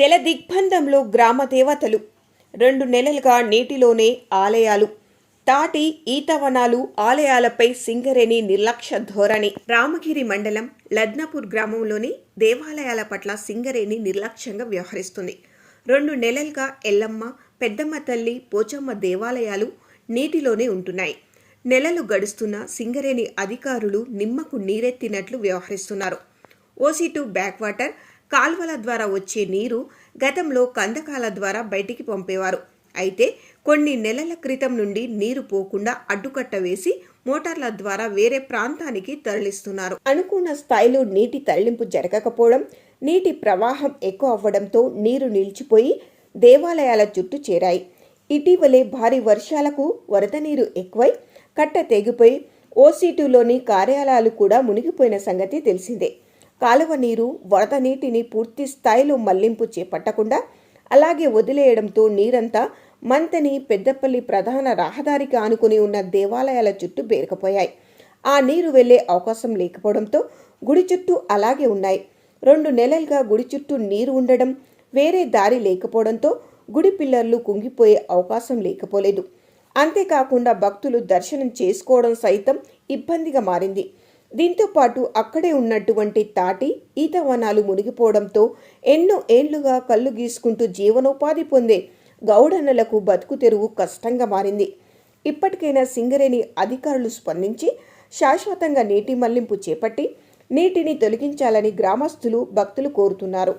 జల దిగ్బంధంలో గ్రామ దేవతలు. రెండు నెలలుగా నీటిలోనే ఆలయాలు. తాటి ఈతవనాలు ఆలయాలపై సింగరేణి నిర్లక్ష్య ధోరణి. రామగిరి మండలం లద్నాపూర్ గ్రామంలోని దేవాలయాల పట్ల సింగరేణి నిర్లక్ష్యంగా వ్యవహరిస్తుంది. రెండు నెలలుగా ఎల్లమ్మ పెద్దమ్మ తల్లి పోచమ్మ దేవాలయాలు నీటిలోనే ఉంటున్నాయి. నెలలు గడుస్తున్న సింగరేణి అధికారులు నిమ్మకు నీరెత్తినట్లు వ్యవహరిస్తున్నారు. ఓసీ టూ బ్యాక్ వాటర్ కాల్వల ద్వారా వచ్చే నీరు గతంలో కందకాల ద్వారా బయటికి పంపేవారు. అయితే కొన్ని నెలల క్రితం నుండి నీరు పోకుండా అడ్డుకట్ట వేసి మోటార్ల ద్వారా వేరే ప్రాంతానికి తరలిస్తున్నారు. అనుకున్న స్థాయిలో నీటి తరలింపు జరగకపోవడం నీటి ప్రవాహం ఎక్కువ అవ్వడంతో నీరు నిలిచిపోయి దేవాలయాల చుట్టూ చేరాయి. ఇటీవలే భారీ వర్షాలకు వరద నీరు ఎక్కువై కట్ట తెగిపోయి ఓసీటీలోని కార్యాలయాలు కూడా మునిగిపోయిన సంగతి తెలిసిందే. కాలువ నీరు వరద నీటిని పూర్తి స్థాయిలో మళ్ళింపు చేపట్టకుండా అలాగే వదిలేయడంతో నీరంతా మంతని పెద్దపల్లి ప్రధాన రహదారికి ఆనుకుని ఉన్న దేవాలయాల చుట్టూ పేరుకుపోయాయి. ఆ నీరు వెళ్ళే అవకాశం లేకపోవడంతో గుడి చుట్టూ అలాగే ఉన్నాయి. రెండు నెలలుగా గుడి చుట్టూ నీరు ఉండడం వేరే దారి లేకపోవడంతో గుడి పిల్లర్లు కుంగిపోయే అవకాశం లేకపోలేదు. అంతేకాకుండా భక్తులు దర్శనం చేసుకోవడం సైతం ఇబ్బందిగా మారింది. దీంతో పాటు అక్కడే ఉన్నటువంటి తాటి ఈత వనాలు మునిగిపోవడంతో ఎన్నో ఏళ్ళుగా కళ్ళు గీసుకుంటూ జీవనోపాధి పొందే గౌడన్నలకు బతుకు తెరువు కష్టంగా మారింది. ఇప్పటికైనా సింగరేణి అధికారులు స్పందించి శాశ్వతంగా నీటి మళ్ళింపు చేపట్టి నీటిని తొలగించాలని గ్రామస్తులు భక్తులు కోరుతున్నారు.